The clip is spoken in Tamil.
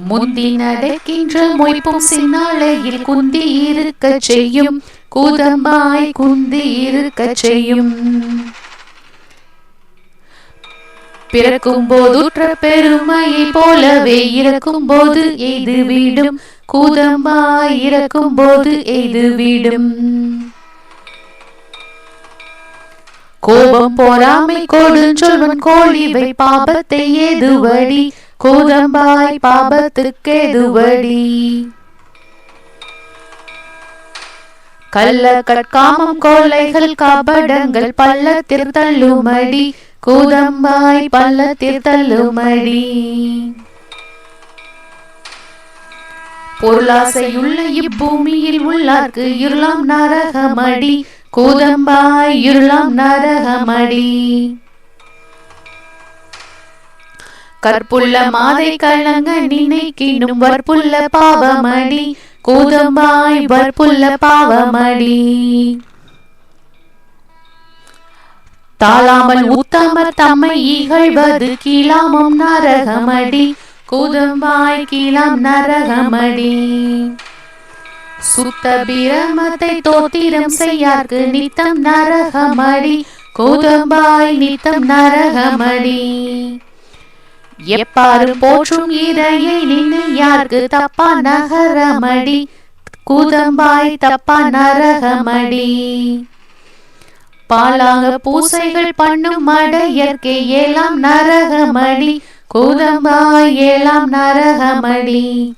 முந்தி நடக்கின்ற மொய்ப்பும் சின்னாளையில் குந்தி இருக்க செய்யும். கூதம்பாய் குந்தி இருக்க செய்யும். பிறக்கும் போதுற்ற பெருமையை போலவே இறக்கும் போது எய்து வீடும். கூதம்பாய் இறக்கும் போது எய்து வீடும். கோபம் போராமை கொடுஞ்சொல்வன் கோழிவை பாபத்தை ஏதுவடி கூதம்பாய் பாபத்துக்கேதுவடி கள்ள கட்காமம் கோலைகள் கபடங்கள் பள்ளத்தில் தள்ளுமடி. கூதம்பாய் பள்ளத்தில் தள்ளுமடி. பொருளாசையுள்ள இப்பூமியில் உள்ளார்க்கு இருளாம் நரகமடி. கூதம்பாய் இருளாம் நரகமடி. கற்புள்ள மாதை கலங்க நினைக்கினும் வற்புள்ள பாவமடி கூதம்பாய் வற்புள்ள பாவமடி. தாளாமல் உத்தமர் தம்மை இகழ்வது கீழாமம் நரகமடி கூதம்பாய் கீழாம் நரகமடி. சுத்த பிரமத்தை தோத்திரம் செய்யார்க்கு நித்தம் நரகமடி கூதம்பாய் நித்தம் நரகமடி. எப்பாறு போற்றும் இதையை நின்று யாருக்கு தப்பா நகரமடி? கூதம்பாய் தப்பா நரகமடி. பாலாக பூசைகள் பண்ணும் மடையர்க்கே ஏலாம் நரகமடி. கூதம்பாய் ஏலாம் நரகமடி.